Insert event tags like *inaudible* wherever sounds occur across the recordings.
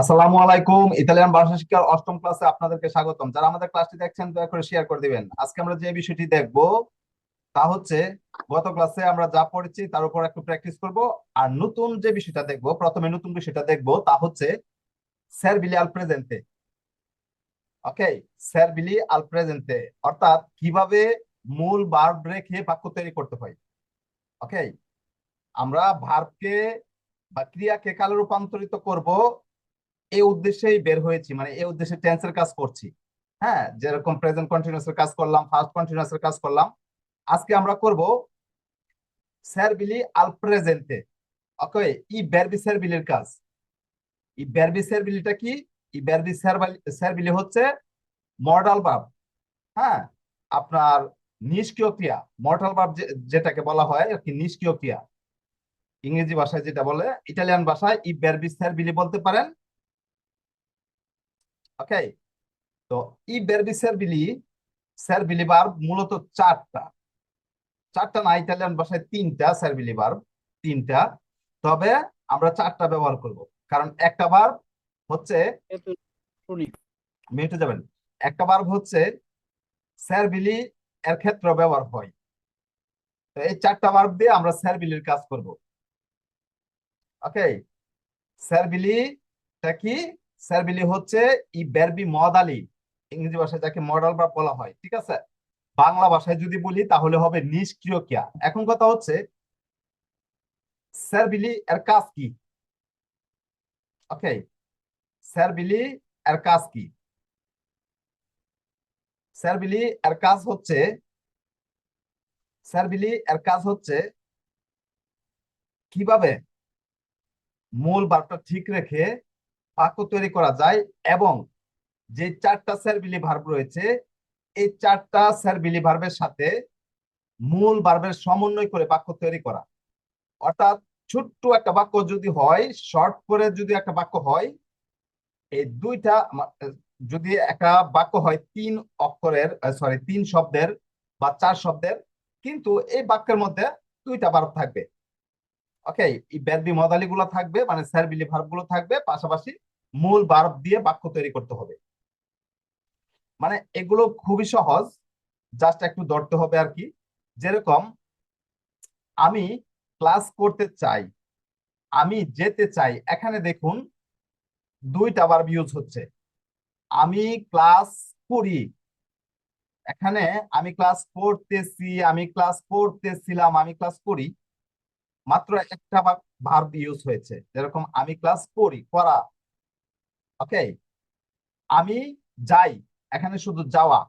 আসসালামু আলাইকুম। ইতালিয়ান ভাষা শিক্ষার অষ্টম ক্লাসে আপনাদেরকে স্বাগতম। যারা আমাদের ক্লাসটি দেখছেন, দয়া করে শেয়ার করে দিবেন। আজকে আমরা যে বিষয়টি দেখব, তা হচ্ছে গত ক্লাসে আমরা যা পড়েছি, তার উপর একটু প্র্যাকটিস করব। আর নতুন যে বিষয়টা দেখব, প্রথমে নতুন বিষয়টা দেখব, তা হচ্ছে সেরবিলি আল প্রেজেন্তে ওকে সেরবিলি আল প্রেজেন্তে অর্থাৎ কীভাবে মূল ভার্ব রেখে বাক্য তৈরি করতে হয়। ওকে আমরা ভার্বকে বা ক্রিয়াকে কালে রূপান্তরিত করব এই উদ্দেশ্যেই বের হয়েছি মানে এই উদ্দেশ্যে টেন্সের কাজ করছি। হ্যাঁ যেরকম প্রেজেন্ট কন্টিনিউয়াস এর কাজ করলাম ফার্স্ট কন্টিনিউয়াস এর কাজ করলাম। আজকে আমরা করব সেরবিলি আল প্রেজেন্টে ওকে ই ভার্বি সেরবিলির কাজ। ই ভার্বি সেরবিলিটা কি? ই ভার্বি সেরবিলি হচ্ছে মডাল ভার্ব হ্যাঁ আপনার নিষ্ক্রিয় ক্রিয়া মর্টাল ভার্ব যেটাকে বলা হয় আর কি, নিষ্ক্রিয় ক্রিয়া। ইংরেজি ভাষায় যেটা বলে ইটালিয়ান ভাষায় ই ভার্বি সেরবিলি বলতে পারেন। ওকে তো ই ভার্বি সেরবিলি সেরবিলি ভার্ব মূলত চারটা। চারটা না ইটালিয়ান ভাষায় তিনটা সেরবিলি ভার্ব তিনটা। তবে আমরা চারটা ব্যবহার করব। কারণ একটা ভার্ব হচ্ছে মিনিটে যাবেন। একটা ভার্ব হচ্ছে সেরবিলি এর ক্ষেত্রে ব্যবহার হয়। তো এই চারটা ভার্ব দিয়ে আমরা সেরবিলির কাজ করব। ওকে সেরবিলিটা কি? সেরবিলি হচ্ছে, ই ভার্বি মদালি ইংরেজি ভাষায় যাকে মডাল ভার্ব বলা হয়, ঠিক আছে? বাংলা ভাষায় যদি বলি, তাহলে হবে নিষ্ক্রিয় ক্রিয়া। এখন কথা হচ্ছে সেরবিলি এর কাজ কি? ওকে সেরবিলি এর কাজ কি? সেরবিলি এর কাজ হচ্ছে সেরবিলি এর কাজ হচ্ছে কীভাবে মূল ভার্বটা ঠিক রেখে বাক্য তৈরি করা যায় এবং যে চারটা সেরবিলি ভার্ব রয়েছে, এই চারটা সেরবিলি ভার্বের সাথে মূল ভার্বের সমন্বয় করে বাক্য তৈরি করা। অর্থাৎ ছোট্ট একটা বাক্য যদি হয়, শর্ট করে যদি একটা বাক্য হয়, এই দুইটা যদি একটা বাক্য হয় তিন অক্ষরের সরি তিন শব্দের বা চার শব্দের, কিন্তু এই বাক্যের মধ্যে দুইটা ভার্ব থাকবে। ওকে এই ব্যারবি মদালি গুলো থাকবে মানে স্যারবিলি ভার্বগুলো থাকবে, পাশাপাশি মূল ভার্ব দিয়ে বাক্য তৈরি করতে হবে। মানে এগুলো খুবই সহজ জাস্ট একটু ধরতে হবে আর কি। যেরকম, আমি ক্লাস করতে চাই, আমি যেতে চাই, এখানে দেখুন, দুইটা ভার্ব ইউজ হচ্ছে। আমি ক্লাস করি, এখানে আমি ক্লাস করতেছি, আমি ক্লাস করতেছিলাম, আমি ক্লাস করি মাত্র একটা ভার্ব ইউজ হয়েছে। যেরকম আমি ক্লাস করি, করা। ওকে আমি যাই, এখানে শুধু যাওয়া।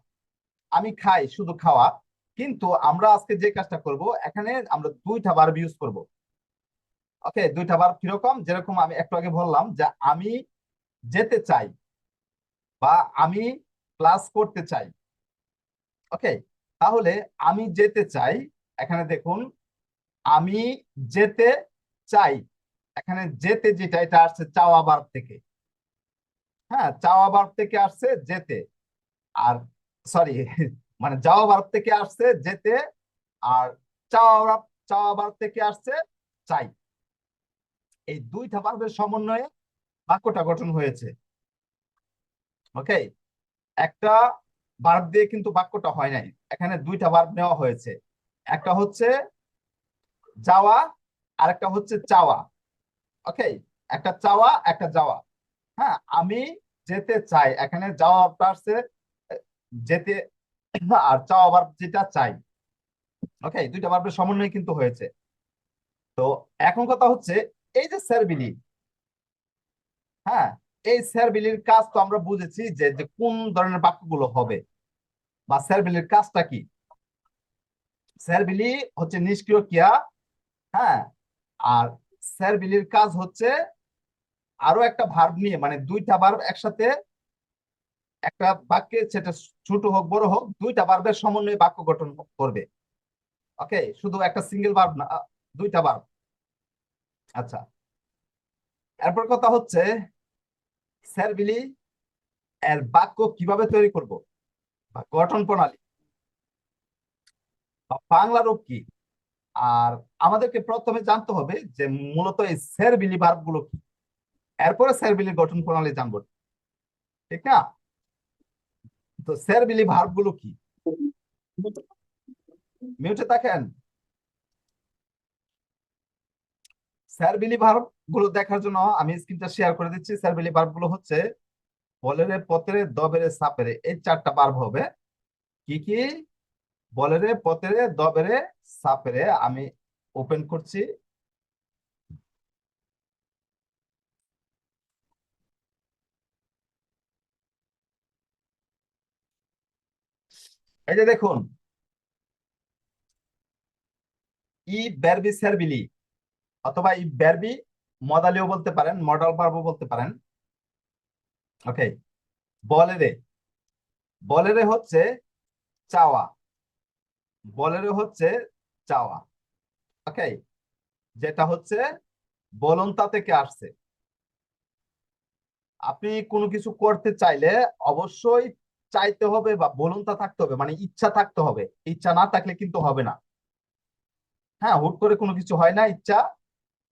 আমি খাই, শুধু খাওয়া। কিন্তু আমরা আজকে যে কাজটা করব, এখানে আমরা দুইটা ভার্ব ইউজ করব। ওকে দুইটা ভার্ব কীরকম? যেরকম আমি একটু আগে বললাম যে আমি যেতে চাই বা আমি ক্লাস করতে চাই। ওকে তাহলে আমি যেতে চাই, এখানে দেখুন আমি যেতে চাই। এখানে যেতে যেটা, এটা আসছে চাওয়া বার থেকে। হ্যাঁ চাওয়া বার থেকে আসছে যেতে। আর সরি *laughs* মানে যাওয়া বার থেকে আসছে যেতে, আর চাওয়া চাওয়া বার থেকে আসছে চাই। এই দুইটা ভার্বের সমন্বয়ে বাক্যটা গঠন হয়েছে। ওকে একটা ভার্ব দিয়ে কিন্তু বাক্যটা হয় নাই। এখানে দুইটা বার্ব নেওয়া হয়েছে। একটা হচ্ছে যাওয়া আর একটা হচ্ছে চাওয়া। ওকে একটা চাওয়া, একটা যাওয়া। হ্যাঁ আমি যেতে চাই, এখানে যাওয়াটা আসছে যেতে, আর চাওয়া ভার্ব যেটা চাই। ওকে দুইটা ভার্বের সমন্বয় কিন্তু হয়েছে। তো এখন কথা হচ্ছে, এই যে স্যারবিলি হ্যাঁ এই স্যারবিলির কাজ তো আমরা বুঝেছি যে যে কোন ধরনের বাক্যগুলো হবে। বা স্যারবিলির কাজটা কি? স্যারবিলি হচ্ছে নিষ্ক্রিয় ক্রিয়া হ্যাঁ? আর স্যার বিলির কাজ হচ্ছে আরও একটা ভার্ব নিয়ে মানে দুইটা ভার্ব একসাথে একটা বাক্যে সেটা ছোট হোক, বড় হোক, দুইটা ভার্বের সমন্বয়ে বাক্য গঠন করবে। ওকে শুধু একটা সিঙ্গেল ভার্ব না দুইটা ভার্ব আচ্ছা। এরপর কথা হচ্ছে স্যার বিলি এর বাক্য কীভাবে তৈরি করব? বা গঠন প্রণালী। বাংলা রূপ কি? আর আমাদেরকে প্রথমে জানতে হবে যে মূলত এই স্যারবিলি ভার্বগুলো কি? এরপরে স্যারবিলির গঠন প্রণালী জানব। ঠিক না? তো স্যারবিলি ভার্বগুলো কি? মিউটে দেখেন স্যারবিলি ভার্বগুলো দেখার জন্য আমি স্ক্রিনটা শেয়ার করে দিচ্ছি। স্যারবিলি ভার্বগুলো হচ্ছে বলেরে পতেরে, দবেরে সাপেরে। এই চারটা ভার্ব হবে। কি কি? বলেরে, পতেরে, দবেরে, সাপেরে আমি ওপেন করছি। এই যে দেখুন। ই ব্যারবি স্যারবিলি অথবা ই ব্যারবি মদালিও বলতে পারেন মডাল ভার্বও বলতে পারেন। ওকে বলেরে। বলেরে হচ্ছে চাওয়া। বলেরে হচ্ছে চাওয়া। ওকে যেটা হচ্ছে বলন্তা থেকে আসছে। আপনি কোনো কিছু করতে চাইলে অবশ্যই চাইতে হবে বা বলন্তা থাকতে হবে মানে ইচ্ছা থাকতে হবে। ইচ্ছা না থাকলে কিন্তু হবে না। হ্যাঁ হুট করে কোনো কিছু হয় না, ইচ্ছা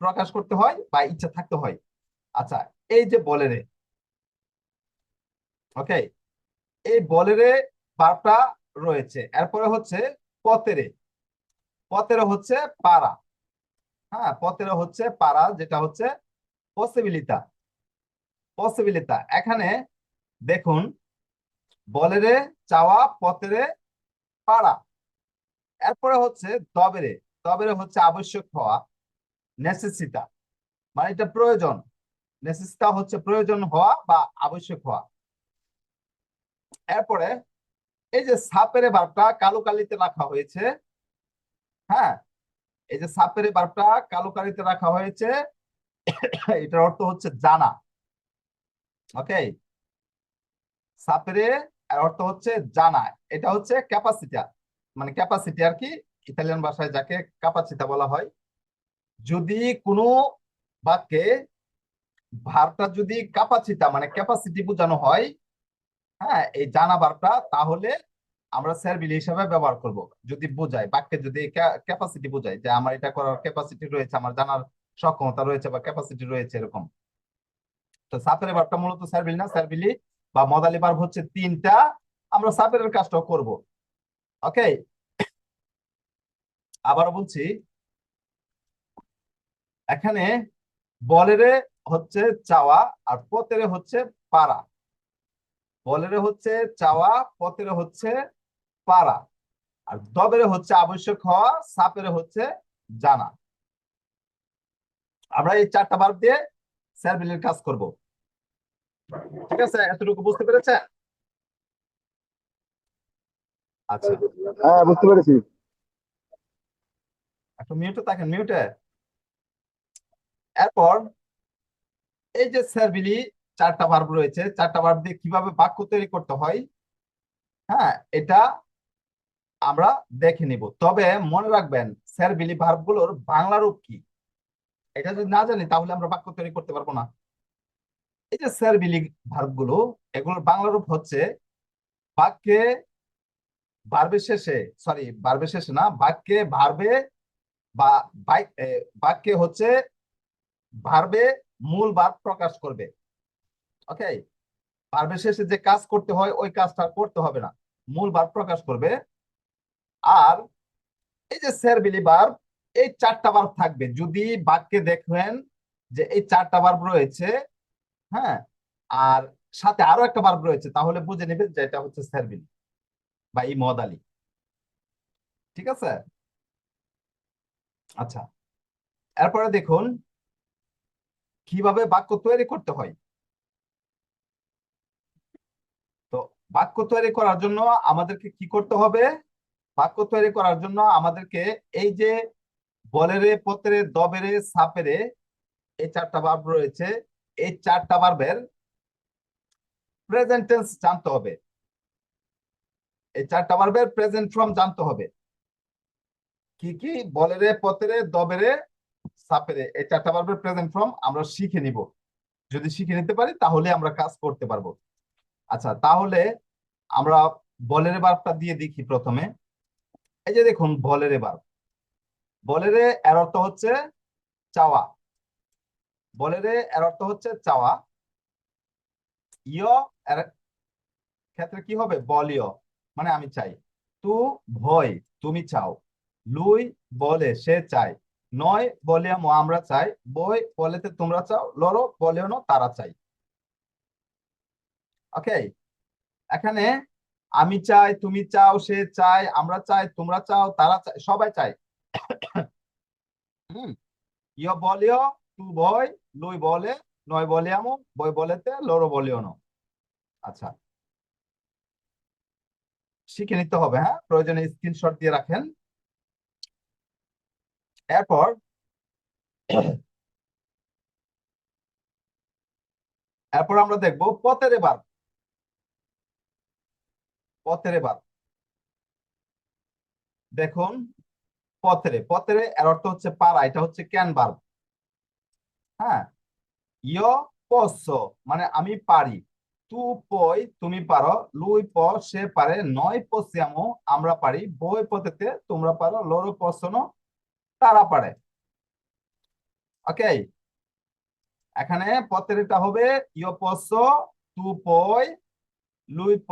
প্রকাশ করতে হয় বা ইচ্ছা থাকতে হয়। আচ্ছা এই যে বলেরে। ওকে এই বলেরে বারটা রয়েছে। এরপরে হচ্ছে পতেরে। পতেরে হচ্ছে পারা। হ্যাঁ পতেরে হচ্ছে পারা, যেটা হচ্ছে পসিবিলিতা পসিবিলিতা এখানে দেখুন, বলেরে চাওয়া, পতেরে পারা। এরপরে হচ্ছে দবেরে। দবেরে হচ্ছে আবশ্যক হওয়া নেসেসিতা মানে এটা প্রয়োজন। নেসেসিতা হচ্ছে প্রয়োজন হওয়া বা আবশ্যক হওয়া। এরপরে এই যে সাপের বারটা কালো কালিতে রাখা হয়েছে হ্যাঁ? এই যে সাপের বারটা কালো কালিতে রাখা হয়েছে, এটার অর্থ হচ্ছে জানা। ওকে? সাপেরে অর্থ হচ্ছে জানা। এটা হচ্ছে ক্যাপাসিটা। মানে ক্যাপাসিটি আর কি, ইতালিয়ান ভাষায় যাকে ক্যাপাসিটা বলা হয়। যদি কোনো বাক্যে ভারটা যদি ক্যাপাসিটা মানে ক্যাপাসিটি বোঝানো হয় হ্যাঁ এই জানা ভার্বটা তাহলে আমরা স্যারবিলি হিসাবে ব্যবহার করব। যদি বোঝায়, বাক্যে যদি ক্যাপাসিটি বোঝায় যে আমার এটা করার ক্যাপাসিটি রয়েছে, আমার জানার সক্ষমতা রয়েছে বা ক্যাপাসিটি রয়েছে এরকম। তো সাপের ভার্বটা মূলত স্যার স্যারবিলি না স্যারবিলি বা মদালি ভার্ব হচ্ছে তিনটা। আমরা সাপের কাজটাও করব। ওকে আবার বলছি, এখানে বলেরে হচ্ছে চাওয়া আর পতেরে হচ্ছে পারা। বলেরে হচ্ছে চাওয়া পথের হচ্ছে পারা। আর দবের হচ্ছে আবশ্যক হওয়া সাপের হচ্ছে জানা। আমরা এই চারটা ভার্ব দিয়ে স্যার স্যারবিলের কাজ করব। ঠিক আছে? এতটুকু বুঝতে পেরেছেন? আচ্ছা। হ্যাঁ বুঝতে পেরেছি। একটু মিউটে থাকেন মিউটে এরপর এই যে স্যারবিলি চারটা ভার্ব রয়েছে। চারটা ভার্ব দিয়ে কীভাবে বাক্য তৈরি করতে হয়? হ্যাঁ এটা আমরা দেখে নিব। তবে মনে রাখবেন, স্যার বিলি ভার্বগুলোর বাংলা রূপ কি? এটা যদি না জানি, তাহলে আমরা বাক্য তৈরি করতে পারব না। এই যে স্যারবিলি ভার্বগুলো এগুলোর বাংলা রূপ হচ্ছে বাক্যে ভার্বের শেষে সরি ভার্বের শেষে না, বাক্যে ভার্বে বা বাক্যে হচ্ছে ভার্বে মূল ভার্ব প্রকাশ করবে। ওকে ভার্বের শেষে যে কাজ করতে হয়, ওই কাজটা করতে হবে না। মূল ভার্ব প্রকাশ করবে। আর এই যে স্যারবিলি ভার্ব এই চারটা ভার্ব থাকবে। যদি বাক্যে দেখবেন যে এই চারটা ভার্ব রয়েছে হ্যাঁ? আর সাথে আরও একটা ভার্ব রয়েছে, তাহলে বুঝে নেবেন যে এটা হচ্ছে স্যারবিলি বা এই মদালি। ঠিক আছে? আচ্ছা। এরপরে দেখুন, কীভাবে বাক্য তৈরি করতে হয় তো বাক্য তৈরি করার জন্য আমাদেরকে কি করতে হবে? বাক্য তৈরি করার জন্য আমাদেরকে এই যে বলেরে, পতেরে, দবেরে, সাপেরে এই চারটা বার্ব রয়েছে। এই চারটা বার্বের প্রেজেন্ট টেন্স জানতে হবে। এই চারটা বার্বের প্রেজেন্ট ফর্ম জানতে হবে। কি কি? বলেরে, পতেরে, দবেরে, সাপেরে এই চারটা বার্বের প্রেজেন্ট ফর্ম আমরা শিখে নিব। যদি শিখে নিতে পারি তাহলে আমরা কাজ করতে পারব। আচ্ছা তাহলে আমরা বলের ভার্বটা দিয়ে দেখি প্রথমে। এই যে দেখুন, বলের ভার্ব বলেরে এর অর্থ হচ্ছে চাওয়া। বলেরে এর অর্থ হচ্ছে চাওয়া। ইয় এর ক্ষেত্রে কি হবে? বলিও মানে আমি চাই। তু ভয়, তুমি চাও। লুই বলে, সে চায়। নয় বলিয়ামো আমরা চাই। বই বলেতে তোমরা চাও। লরো বলেও তারা চাই। ওকে এখানে আমি চাই, তুমি চাও, সে চাই আমরা চাই, তোমরা চাও, তারা চায়, সবাই চায়। হুম। ইয় বলিও তু বই লুই বলে, নয় বলিয়ামো বই বলেতে, লরো বলিও না আচ্ছা। শিখে নিতে হবে হ্যাঁ? প্রয়োজনে স্ক্রিনশট দিয়ে রাখেন। এরপর এরপর আমরা দেখব পথের এবার। পথের এবার দেখুন, পথেরে। পথেরে এর অর্থ হচ্ছে পারা এটা হচ্ছে ক্যান ভার্ব হ্যাঁ? ইয় পস্য মানে আমি পারি। তু পই তুমি পারো, লুই প সে পারে, নয় পশ্যামো আমরা পারি, বই পথেতে তোমরা পারো, লরো পশন তারা পারে। ওকে এখানে পথের এটা হবে ইয় পস্য তু পই, লুই প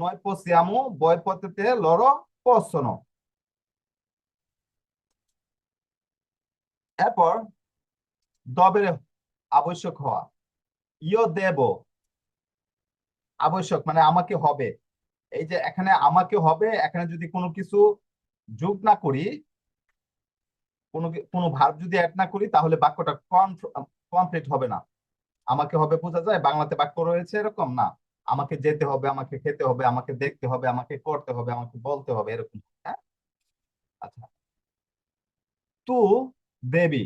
নয় পশ্যামো বই পথেতে লরো পশন এরপর দবের আবশ্যক হওয়া। ইয় দেব। আবশ্যক মানে আমাকে হবে। এই যে এখানে আমাকে হবে, এখানে যদি কোনো কিছু যোগ না করি, কোনো কোনো ভার্ব যদি অ্যাড না করি, তাহলে বাক্যটা কমপ্লিট হবে না। আমাকে হবে বোঝা যায়, বাংলাতে বাক্য রয়েছে এরকম না। আমাকে যেতে হবে, আমাকে খেতে হবে, আমাকে দেখতে হবে, আমাকে করতে হবে, আমাকে বলতে হবে, এরকম। হ্যাঁ? আচ্ছা। তু দেবী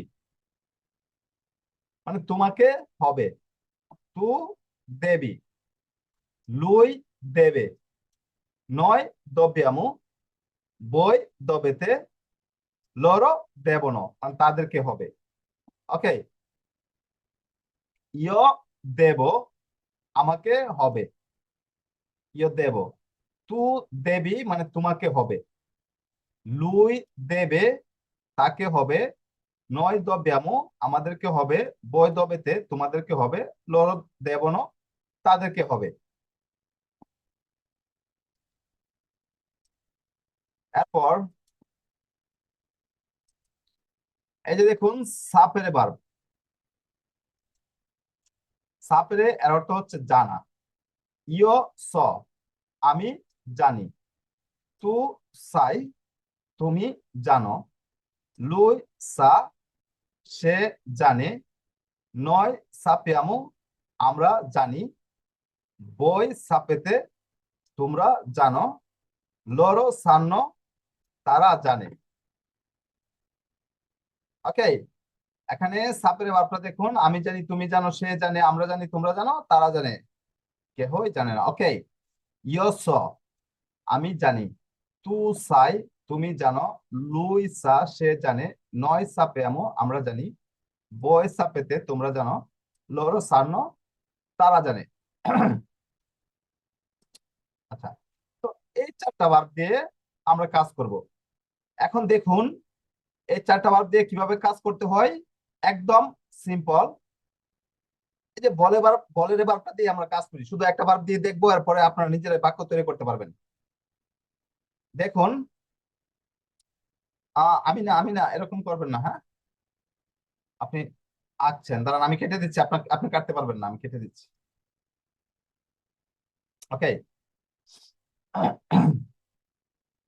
মানে তোমাকে হবে। তু দেবী, লুই দেবে, নয় দব্যামু বই দবেতে লরো দেবন মানে তাদেরকে হবে। ওকে ইয় দেব আমাকে হবে। ইয় দেব। তু দেবী মানে তোমাকে হবে। লুই দেবে, তাকে হবে। নয় দব্যামু আমাদেরকে হবে। বই দবেতে তোমাদেরকে হবে। লর দেবন তাদেরকে হবে। এরপর এই যে দেখুন, সাপের ভার্ব সাপেরে এর অর্থ হচ্ছে জানা। ইয় স, আমি জানি। তু সাই, তুমি জানো। লুই সা, সে জানে। নয় সাপিয়ামু আমরা জানি। বই সাপেতে, তোমরা জানো। লরো সান্ন, তারা জানে। ওকে এখানে সাপের ভার্বটা দেখুন, আমি জানি তুমি জানো, সে জানে, আমরা জানি, তোমরা জানো, তারা জানে। কেহই জানে না। ওকে ইয়স, আমি জানি। তু সাই, তুমি জানো। লুই সা, সে জানে। নয় সাপে আমো, আমরা জানি। বই সাপেতে, তোমরা জানো। লরো সান্ন তারা জানে। আচ্ছা তো এই চারটা ভার্ব দিয়ে আমরা কাজ করব। এখন দেখুন, এই চারটা ভার্ব দিয়ে কীভাবে কাজ করতে হয়? একদম সিম্পল এই যে বলে বার, বলের ভার্বটা দিয়ে আমরা কাজ করি। শুধু একটা ভার্ব দিয়ে দেখব, এরপরে আপনারা নিজেরাই বাক্য তৈরি করতে পারবেন। দেখুন আমি না আমি না, এরকম করবেন না হ্যাঁ? আপনি আঁকছেন। দাঁড়ান, আমি কেটে দিচ্ছি, আপনাকে, আপনি কাটতে পারবেন না, আমি কেটে দিচ্ছি। ওকে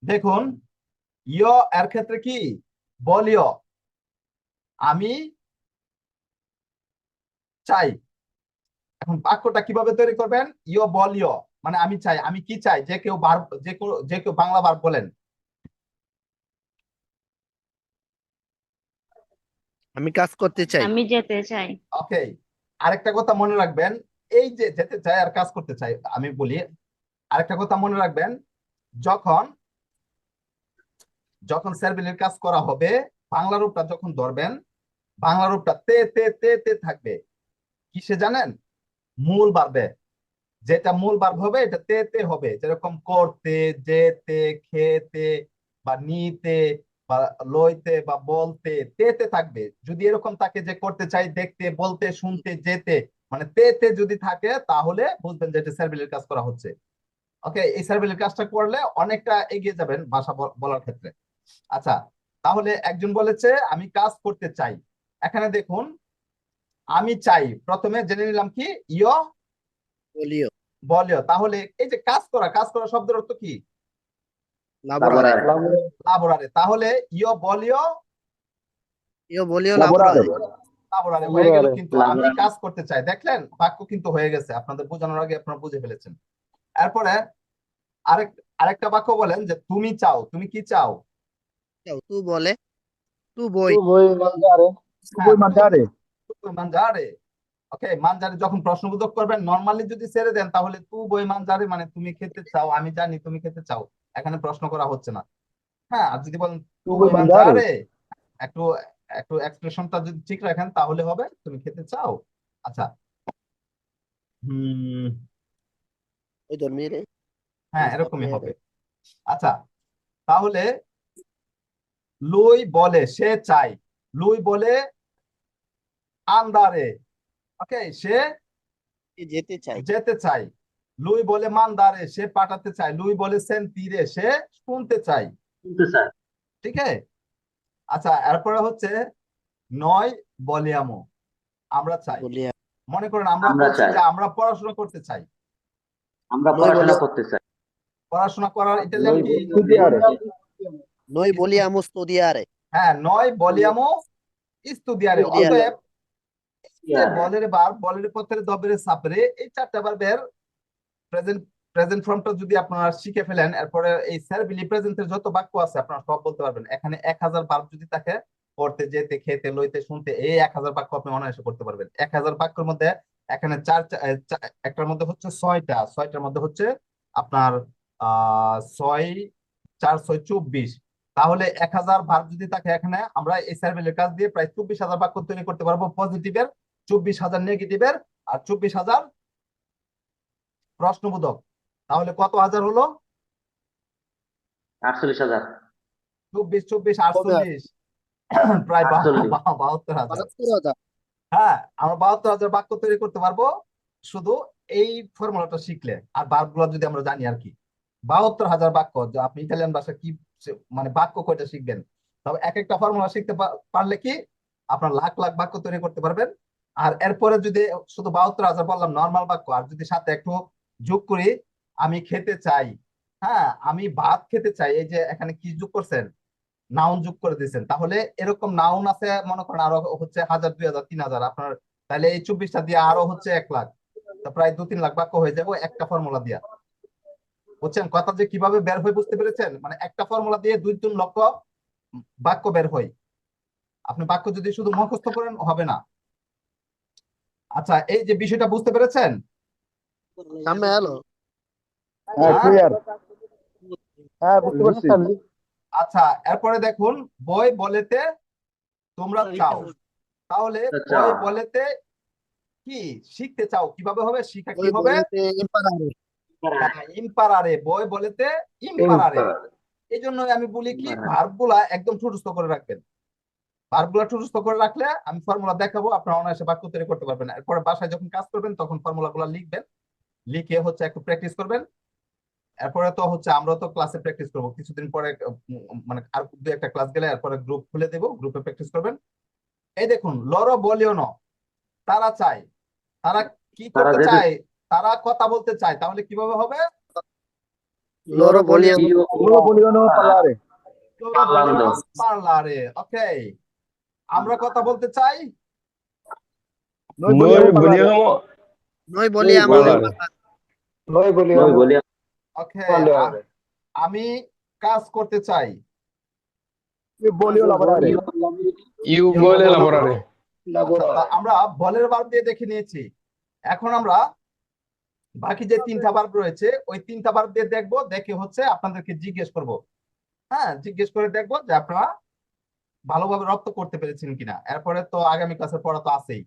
দেখুন, ইয় এর ক্ষেত্রে কি? বলিও আমি চাই। এখন বাক্যটা কীভাবে তৈরি করবেন? ইয় বলিও মানে আমি চাই আমি কি চাই? যে কেউ বার যে কেউ যে কেউ বাংলা বার বলেন। আমি কাজ করতে চাই। আমি যেতে চাই। ওকে আরেকটা কথা মনে রাখবেন এই যে যেতে চাই আর কাজ করতে চাই আমি বলি আরেকটা কথা মনে রাখবেন যখন যখন স্যারবিলের কাজ করা হবে বাংলা রূপটা যখন ধরবেন বাংলা রূপটা তে তে তে তে থাকবে। কিসে জানেন? মূল বাড়বে যেটা মূল বার্ব হবে, এটা তে তে হবে। যেরকম করতে, যেতে, খেতে, বা নিতে, বা লইতে, বা বলতে তেতে থাকবে। যদি এরকম থাকে যে করতে চাই দেখতে, বলতে, শুনতে, যেতে মানে তেতে যদি থাকে, তাহলে বুঝবেন যে এটা সার্বিলের কাজ করা হচ্ছে। ওকে এই সার্বিলের কাজটা করলে অনেকটা এগিয়ে যাবেন ভাষা বল- বলার ক্ষেত্রে। আচ্ছা তাহলে একজন বলেছে, আমি কাজ করতে চাই। এখানে দেখুন আমি চাই। প্রথমে জেনে নিলাম কি? ইয় বলিও। বলিও। তাহলে এই যে কাজ করা কাজ করা শব্দের অর্থ কি? লাবোরারে তাহলে ইয় বলিও ইও বলিও লাবোরারে লাবোরারে হয়ে গেল কিন্তু আমি কাজ করতে চাই। দেখলেন? বাক্য কিন্তু হয়ে গেছে। আপনাদের বোঝানোর আগে আপনারা বুঝে ফেলেছেন। এরপরে আরেক আরেকটা বাক্য বলেন যে তুমি চাও। তুমি কি চাও? তু বলে। তু বই। Tu vuoi mangiare? Tu vuoi mangiare? মানজারে? ওকে মানজারে যখন প্রশ্নবোধক করবেন নর্মালি যদি ছেড়ে দেন তাহলে তু বই মানজারে মানে তুমি খেতে চাও আমি জানি তুমি খেতে চাও এখানে প্রশ্ন করা হচ্ছে না। হ্যাঁ আর যদি বলেন তু বই মানজারে? একটু একটু এক্সপ্রেশনটা যদি ঠিক রাখেন তাহলে হবে তুমি খেতে চাও। আচ্ছা। হুম। ওই হ্যাঁ এরকমই হবে। আচ্ছা তাহলে লুই বলে সে চাই। লুই বলে আন্দারে। ওকে সে যেতে চাই যেতে চাই লুই বলে মানদারে সে পাঠাতে চায়। লুই বলে সেন্তিরে সে শুনতে চাই ঠিক আছে? আচ্ছা এরপরে হচ্ছে নয় বলিয়ামো। আমরা চাই। মনে করেন আমরা আমরা চাই। আমরা পড়াশোনা করতে চাই। আমরা পড়াশোনা করতে চাই। পড়াশোনা করার ইটালিয়ান noi vogliamo studiare হ্যাঁ নয় বলিয়ামো স্তুদিয়ারে. অতএব বলের বার বলের পথের দবের সাপরে এই চারটা প্রেজেন্ট প্রেজেন্ট ফর্মটা যদি আপনারা শিখে ফেলেন এরপরে এই স্যারবিলি প্রেজেন্টের যত বাক্য আছে আপনারা সব বলতে পারবেন। এখানে এক হাজার যদি থাকে পড়তে যেতে খেতে লইতে শুনতে এই এক হাজার বাক্য আপনি অনায়াসে করতে পারবেন। এক হাজার বাক্যের মধ্যে এখানে চার একটার মধ্যে হচ্ছে ছয়টা ছয়টার মধ্যে হচ্ছে আপনার আহ ছয় চার ছয় চব্বিশ। তাহলে এক হাজার ভার্ব যদি থাকে এখানে আমরা এই সার্ভেলের কাজ দিয়ে প্রায় চব্বিশ হাজার বাক্য তৈরি করতে পারব পজিটিভের চব্বিশ হাজার নেগেটিভের আর চব্বিশ হাজার প্রশ্নবোধক। তাহলে কত হাজার হলো? আটচল্লিশ হাজার। চব্বিশ চব্বিশ আটচল্লিশ। প্রায় বাহাত্তর হাজার। হ্যাঁ আমরা বাহাত্তর হাজার বাক্য তৈরি করতে পারব। শুধু এই ফর্মুলাটা শিখলে আর যদি আমরা জানি আর কি। বাহাত্তর হাজার বাক্য যে আপনি ইতালিয়ান ভাষা কি মানে বাক্য কয়টা শিখবেন? তবে এক একটা ফর্মুলা শিখতে পারলে কি আপনার লাখ লাখ বাক্য তৈরি করতে পারবেন। আর এরপরে যদি শুধু বাহাত্তর হাজার বললাম নর্মাল বাক্য। আর যদি সাথে একটু যোগ করি, আমি খেতে চাই। হ্যাঁ আমি ভাত খেতে চাই। এই যে এখানে কি যোগ করছেন? নাউন যোগ করে দিয়েছেন। তাহলে এরকম নাউন আছে, মনে করেন আরও হচ্ছে হাজার, দুই হাজার, তিন হাজার। আপনার তাহলে এই চব্বিশটা দিয়ে আরও হচ্ছে এক লাখ। প্রায় দু, তিন লাখ বাক্য হয়ে যাবে একটা ফর্মুলা দিয়া। বুঝছেন? কথা যে কীভাবে বের হয় বুঝতে পেরেছেন? মানে একটা ফর্মুলা দিয়ে দুই, তিন লক্ষ বাক্য বের হয়। আপনি বাক্য যদি শুধু মুখস্থ করেন, হবে না। আচ্ছা এই যে বিষয়টা বুঝতে পেরেছেন? সামনে এলো হ্যাঁ হ্যাঁ বুঝতে পারছি আচ্ছা এরপরে দেখুন বই বলেতে তোমরা চাও। তাহলে বই বলেতে কি? শিখতে চাও। কীভাবে হবে? শিখা কি হবে? ইম্পারারে বই বলেতে ইম্পারারে এই জন্য আমি বলি কি Imparare. ভার্ব একদম ঠুটস্থ করে রাখবেন। ভার্বগুলা ঠুটস্থ করে রাখলে আমি ফর্মুলা দেখাবো আপনারা অনায়াসে বাক্য তৈরি করতে পারবেন। এরপরে বাসায় যখন কাজ করবেন তখন ফর্মুলা গুলা লিখবেন। লিখে হচ্ছে একটু প্র্যাকটিস করবেন। এরপরে তো হচ্ছে আমরা তো ক্লাসে প্র্যাকটিস করব। কিছুদিন পরে মানে আর দু একটা ক্লাস গেলে এরপরে গ্রুপ খুলে দেবো গ্রুপে প্র্যাকটিস করবেন। এই দেখুন লরো বলিও ন। তারা চায়। তারা কি করতে চায়? তারা কথা বলতে চায়। তাহলে কীভাবে হবে? vogliamo loro vogliono parlare Parlando. পার্লারে ওকে আমরা কথা বলতে চাই? আমি কাজ করতে চাই। আচ্ছা, আমরা বলের বার দিয়ে দেখে নিয়েছি। এখন আমরা বাকি যে তিনটা বার রয়েছে ওই তিনটা বার দিয়ে দেখব দেখে হচ্ছে আপনাদেরকে জিজ্ঞেস করব। হ্যাঁ জিজ্ঞেস করে দেখব যে আপনারা ভালোভাবে রপ্ত করতে পেরেছেন কিনা? এরপরে তো আগামী ক্লাসের পড়া তো আছেই।